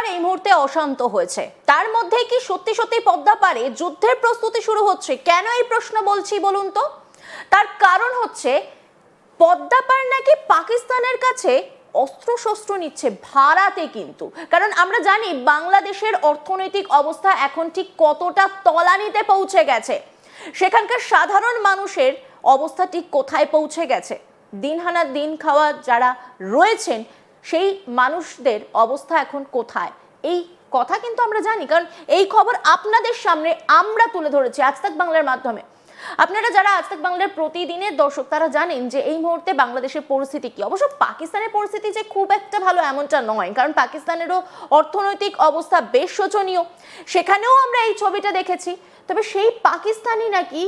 পদ্মাপাড় এই মুহূর্তে অশান্ত হয়েছে। তার মধ্যে কি সত্যি সত্যি পদ্মাপাড়ে যুদ্ধের প্রস্তুতি শুরু হচ্ছে? কেন এই প্রশ্ন বলছি বলুন তো? তার কারণ হচ্ছে পদ্মাপাড় নাকি পাকিস্তানের কাছে অস্ত্রশস্ত্র নিচ্ছে ভাড়াতে কিন্তু। কারণ আমরা জানি, বাংলাদেশের অর্থনৈতিক অবস্থা এখন ঠিক কতটা তলানিতে পৌঁছে গেছে। সেখানকার সাধারণ মানুষের অবস্থা ঠিক কোথায় পৌঁছে গেছে? দিনহানা দিন খাওয়া যারা রয়েছেন সেই মানুষদের অবস্থা এখন কোথায়? এই কথা কিন্তু আমরা জানি, কারণ এই খবর আপনাদের সামনে আমরা তুলে ধরেছি আজ তাক বাংলার মাধ্যমে। আপনারা যারা আজ তাক বাংলার প্রতিদিনের দর্শক, তারা জানেন যে এই মুহূর্তে বাংলাদেশের পরিস্থিতি কি? অবশ্য পাকিস্তানের পরিস্থিতি যে খুব একটা ভালো এমনটা নয়, কারণ পাকিস্তানেরও অর্থনৈতিক অবস্থা বেশ শোচনীয়। সেখানেও আমরা এই ছবিটা দেখেছি। তবে সেই পাকিস্তানি নাকি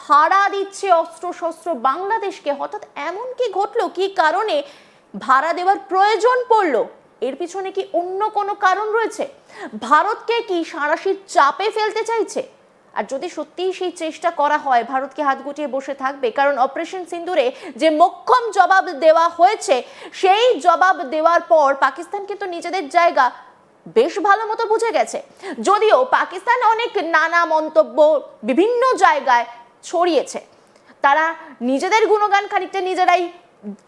ভাড়া দিচ্ছে অস্ত্র শস্ত্র বাংলাদেশকে। হঠাৎ এমন কি ঘটলো? কি কারণে ভাড়া দেওয়ার প্রয়োজন পড়ল। এর পিছনে কি অন্য কোনো কারণ রয়েছে? ভারতকে কি সাঁড়াশির চাপে ফেলতে চাইছে? আর যদি সত্যিই সেই চেষ্টা করা হয়, ভারতকে হাত গুটিয়ে বসে থাকবে, কারণ অপারেশন সিন্দুরে যে মোক্ষম জবাব দেওয়া হয়েছে, সেই জবাব দেওয়ার পর পাকিস্তান কিন্তু নিজেদের জায়গা বেশ ভালো মতো বুঝে গেছে। যদিও পাকিস্তান অনেক নানা মন্তব্য বিভিন্ন জায়গায় ছড়িয়েছে। তারা নিজেদের গুণগান খানিকটা নিজেরাই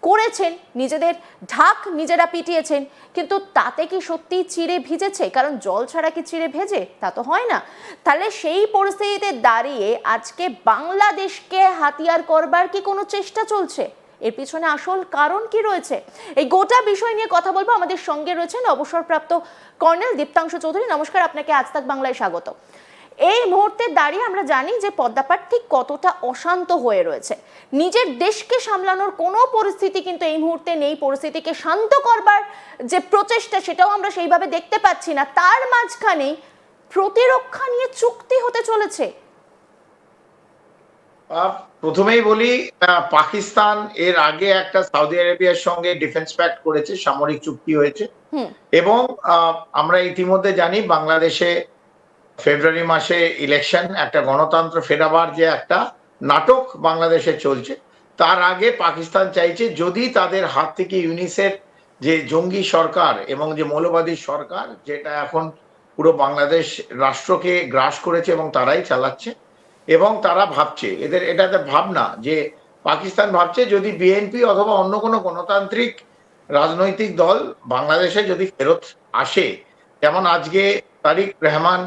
করেছেন, নিজেদের ঢাক নিজেরা পিটিয়েছেন, কিন্তু তাতে কি সত্যি চিড়ে ভিজেছে? কারণ জল ছাড়া কি চিড়ে ভেজে? তা তো হয় না। তাহলে সেই পরিস্থিতিতে দাঁড়িয়ে আজকে বাংলাদেশকে হাতিয়ার করবার কি কোনো চেষ্টা চলছে? এর পিছনে আসল কারণ কি রয়েছে? এই গোটা বিষয় নিয়ে কথা বলব। আমাদের সঙ্গে রয়েছেন অবসরপ্রাপ্ত কর্নেল দীপ্তাংশ চৌধুরী। নমস্কার, আপনাকে আজ তাক বাংলায় স্বাগত। এই মুহূর্তে দাঁড়িয়ে আমরা জানি যে পদ্মাপাট ঠিক কতটা অশান্ত হয়ে রয়েছে। নিজের দেশকে সামলানোর কোনো পরিস্থিতি কিন্তু এই মুহূর্তে নেই। পরিস্থিতিকে শান্ত করবার যে প্রচেষ্টা সেটাও আমরা সেইভাবে দেখতে পাচ্ছি না। তার মাঝখানেই প্রতিরক্ষা নিয়ে চুক্তি হতে চলেছে। প্রথমেই বলি পাকিস্তান এর আগে একটা সৌদি আরবিয়ার সঙ্গে ডিফেন্স প্যাক্ট করেছে সামরিক চুক্তি হয়েছে। এবং আহ, আমরা ইতিমধ্যে জানি বাংলাদেশে ফেব্রুয়ারি মাসে ইলেকশন একটা গণতন্ত্র ফেরাবার যে একটা নাটক বাংলাদেশে চলছে, তার আগে পাকিস্তান চাইছে যদি তাদের হাত থেকে ইউনিসের যে জঙ্গি সরকার এবং যে মৌলবাদী সরকার, যেটা এখন পুরো বাংলাদেশ রাষ্ট্রকে গ্রাস করেছে এবং তারাই চালাচ্ছে এবং তারা ভাবছে, এদের এটাতে ভাবনা যে পাকিস্তান ভাবছে যদি বিএনপি অথবা অন্য কোনো গণতান্ত্রিক রাজনৈতিক দল বাংলাদেশে যদি ফেরত আসে, যেমন আজকে তারিক রহমান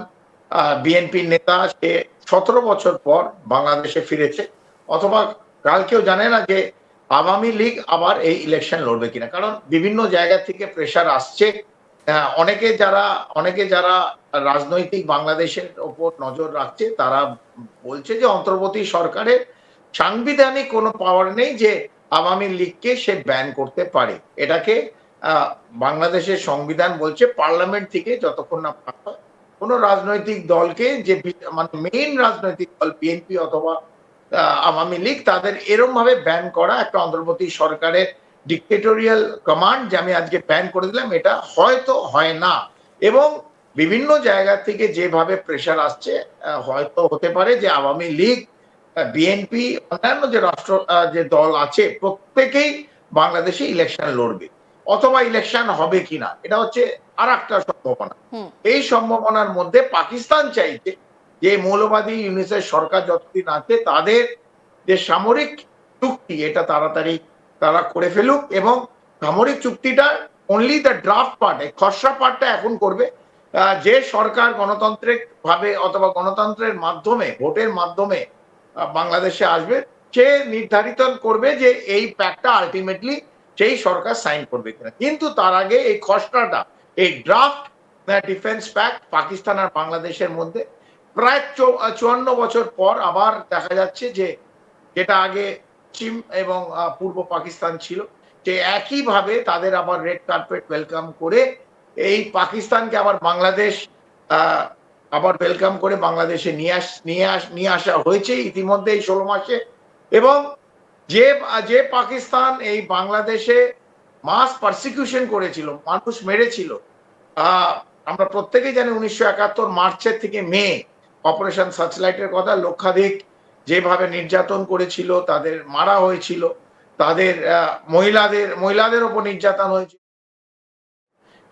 বিএনপির নেতা সে সতেরো বছর পর বাংলাদেশে ফিরেছে। অথবা কাল কেউ জানে না যে আওয়ামী লীগ আবার এই ইলেকশন লড়বে কিনা। কারণ বিভিন্ন জায়গা থেকে প্রেশার আসছে। অনেকে যারা অনেকে যারা রাজনৈতিক বাংলাদেশের ওপর নজর রাখছে তারা বলছে যে অন্তর্বর্তী সরকারের সাংবিধানিক কোনো পাওয়ার নেই যে আওয়ামী লীগকে সে ব্যান করতে পারে। এটাকে বাংলাদেশের সংবিধান বলছে পার্লামেন্ট থেকে যতক্ষণ না পাস হয়, কোনো রাজনৈতিক দলকে যে মানে মেইন রাজনৈতিক দল বিএনপি অথবা আওয়ামী লীগ, তাদের এরম ভাবে ব্যান করা একটা অন্তর্বর্তী সরকারের ডিক্টেটোরিয়াল কমান্ড যে আমি আজকে ব্যান করে দিলাম, এটা হয়তো হয় না। এবং বিভিন্ন জায়গা থেকে যেভাবে প্রেশার আসছে হয়তো হতে পারে যে আওয়ামী লীগ বিএনপি অন্যান্য যে রাষ্ট্র যে দল আছে, প্রত্যেকেই বাংলাদেশে ইলেকশন লড়বে। অথবা ইলেকশন হবে কিনা এটা হচ্ছে আর একটা সম্ভাবনা এই সম্ভাবনার মধ্যে পাকিস্তান চাইছে যে মৌলবাদী ইউনিসের সরকার যতদিন আছে তাদের যে সামরিক চুক্তি এটা তাড়াতাড়ি তারা করে ফেলুক এবং সামরিক চুক্তিটা অনলি দ্য ড্রাফট পার্ট এই খসড়া পার্টটা এখন করবে। আহ, যে সরকার গণতান্ত্রিক ভাবে অথবা গণতন্ত্রের মাধ্যমে ভোটের মাধ্যমে বাংলাদেশে আসবে সে নির্ধারিত করবে যে এই প্যাকটা আলটিমেটলি সেই সরকার সাইন করবে কিনা। কিন্তু তার আগে এই খসড়াটা, এই ড্রাফট ডিফেন্স প্যাক্ট পাকিস্তান আর বাংলাদেশের মধ্যে প্রায় চুয়ান্ন বছর পর আবার দেখা যাচ্ছে যে যেটা আগে পশ্চিম এবং পূর্ব পাকিস্তান ছিল, যে একইভাবে তাদের আবার রেড কার্পেট ওয়েলকাম করে এই পাকিস্তানকে আবার বাংলাদেশ আবার ওয়েলকাম করে বাংলাদেশে নিয়ে আস নিয়ে আস, নিয়ে আসা হয়েছে ইতিমধ্যে এই ষোলো মাসে। এবং যে যে পাকিস্তান এই বাংলাদেশে মাস পারসিকিউশন করেছিল, মানুষ মেরেছিল আমরা প্রত্যেকেই জানি উনিশশো একাত্তর মার্চের থেকে মে অপারেশন সার্চলাইটের কথা লক্ষাধিক যেভাবে নির্যাতন করেছিল, তাদের মারা হয়েছিল, তাদের মহিলাদের মহিলাদের ওপর নির্যাতন হয়েছিল।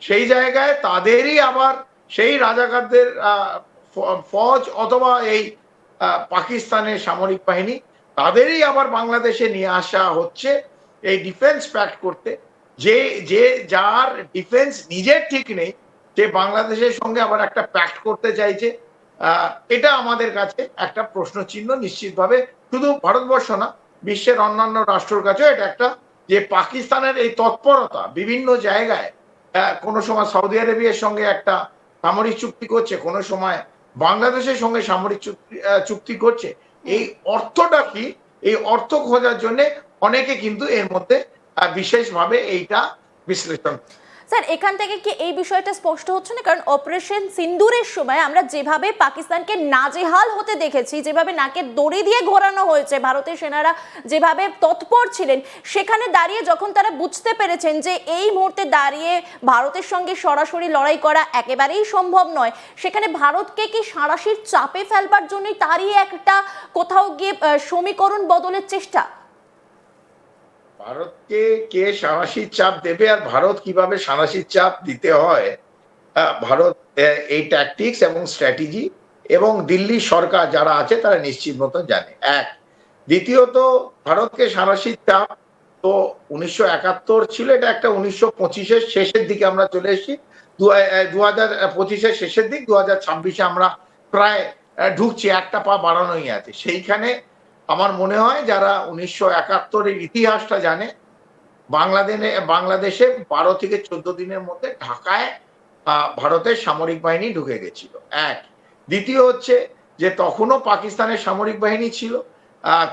সেই জায়গায় তাদেরই আবার সেই রাজাকারদের ফৌজ অথবা এই পাকিস্তানের সামরিক বাহিনী তাদেরই আবার বাংলাদেশে নিয়ে আসা হচ্ছে এই ডিফেন্স প্যাক্ট করতে। যে যে যার ডিফেন্স নিজের ঠিক নেই, সে বাংলাদেশের সঙ্গে আবার একটা প্যাক্ট করতে চাইছে। এটা আমাদের কাছে একটা প্রশ্ন চিহ্ন নিশ্চিতভাবে। শুধু ভারতবর্ষ না, বিশ্বের অন্যান্য রাষ্ট্রের কাছেও এটা একটা যে পাকিস্তানের এই তৎপরতা বিভিন্ন জায়গায় কোনো সময় সৌদি আরবিয়ার সঙ্গে একটা সামরিক চুক্তি করছে, কোনো সময় বাংলাদেশের সঙ্গে সামরিক চুক্তি করছে। এই অর্থটা কি? এই অর্থ খোঁজার জন্য অনেকে কিন্তু এর মধ্যে বিশেষভাবে এইটা বিশ্লেষণ স্যার, এখান থেকে কি এই বিষয়টা স্পষ্ট হচ্ছে না? কারণ অপারেশন সিন্দুরের সময় আমরা যেভাবে পাকিস্তানকে নাজেহাল হতে দেখেছি, যেভাবে নাকে দড়ি দিয়ে ঘোরানো হয়েছে ভারতের সেনারা যেভাবে তৎপর ছিলেন, সেখানে দাঁড়িয়ে যখন তারা বুঝতে পেরেছেন যে এই মুহূর্তে দাঁড়িয়ে ভারতের সঙ্গে সরাসরি লড়াই করা একেবারেই সম্ভব নয়, সেখানে ভারতকে কি সাঁড়াশির চাপে ফেলবার জন্যই তারই একটা কোথাও গিয়ে সমীকরণ বদলের চেষ্টা? ভারতকে কে সাঁড়াশির চাপ দেবে আর ভারত কীভাবে সাঁড়াশির চাপ দিতে হয়? ভারত এই ট্যাকটিক্স এবং স্ট্র্যাটেজি এবং দিল্লি সরকার যারা আছে তারা নিশ্চিত মতো জানে। এক। দ্বিতীয়ত, ভারতকে সাঁড়াশির চাপ তো উনিশশো একাত্তর ছিল, এটা একটা উনিশশো পঁচিশের শেষের দিকে আমরা চলে এসেছি। দু হাজার পঁচিশের শেষের দিক, দু হাজার ছাব্বিশে আমরা প্রায় ঢুকছি, একটা পা বাড়ানোই আছে। সেইখানে আমার মনে হয় যারা উনিশশো একাত্তরের ইতিহাসটা জানে বাংলাদেশে বাংলাদেশে বারো থেকে চোদ্দ দিনের মধ্যে ঢাকায় ভারতের সামরিক বাহিনী ঢুকে গেছিল। এক। দ্বিতীয় হচ্ছে যে তখনও পাকিস্তানের সামরিক বাহিনী ছিল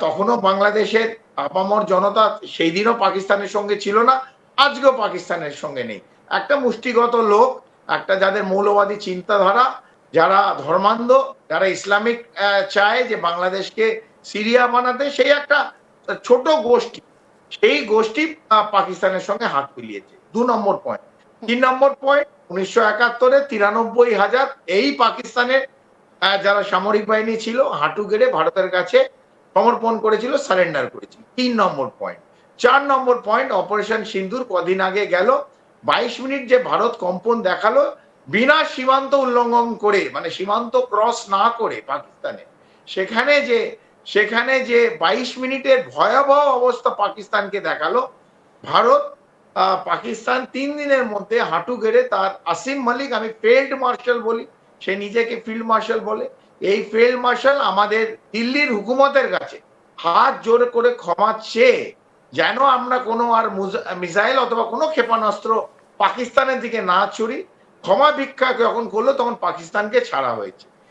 তখনও বাংলাদেশের আপামর জনতা সেই দিনও পাকিস্তানের সঙ্গে ছিল না, আজকেও পাকিস্তানের সঙ্গে নেই। একটা মুষ্টিগত লোক, একটা যাদের মৌলবাদী চিন্তাধারা, যারা ধর্মান্ধ, যারা ইসলামিক চায় যে বাংলাদেশকে সিরিয়া বানাতে সেই একটা ছোট গোষ্ঠী। সেই গোষ্ঠী পাকিস্তানের সঙ্গে হাত মিলিয়েছে। দু নম্বর পয়েন্ট তিন নম্বর পয়েন্ট উনিশশো একাত্তরে তিরানব্বই হাজার এই পাকিস্তানের যারা সামরিক বাহিনী ছিল, হাঁটু গেড়ে ভারতের কাছে সমর্পণ করেছিল সারেন্ডার করেছিল। তিন নম্বর পয়েন্ট চার নম্বর পয়েন্ট অপারেশন সিন্ধুর কদিন আগে গেল। বাইশ মিনিট যে ভারত কম্পন দেখাল, বিনা সীমান্ত উল্লঙ্ঘন করে মানে সীমান্ত ক্রস না করে পাকিস্তানে, সেখানে যে সেখানে যে বাইশ মিনিটের ভয়াবহ অবস্থা পাকিস্তানকে দেখাল, ভারত পাকিস্তান তিন দিনের মধ্যে হাঁটু গেড়ে তার আসিম মালিক, আমি ফিল্ড মার্শাল বলি, সে নিজেকে ফিল্ড মার্শাল বলে। এই ফিল্ড মার্শাল আমাদের দিল্লির হুকুমতের কাছে। হাত জোর করে ক্ষমা চেয়ে যেন আমরা কোনো আর মিসাইল অথবা কোনো ক্ষেপণাস্ত্র পাকিস্তানের দিকে না ছুড়ি, ক্ষমা ভিক্ষা যখন করল তখন পাকিস্তানকে ছাড়া হয়েছে।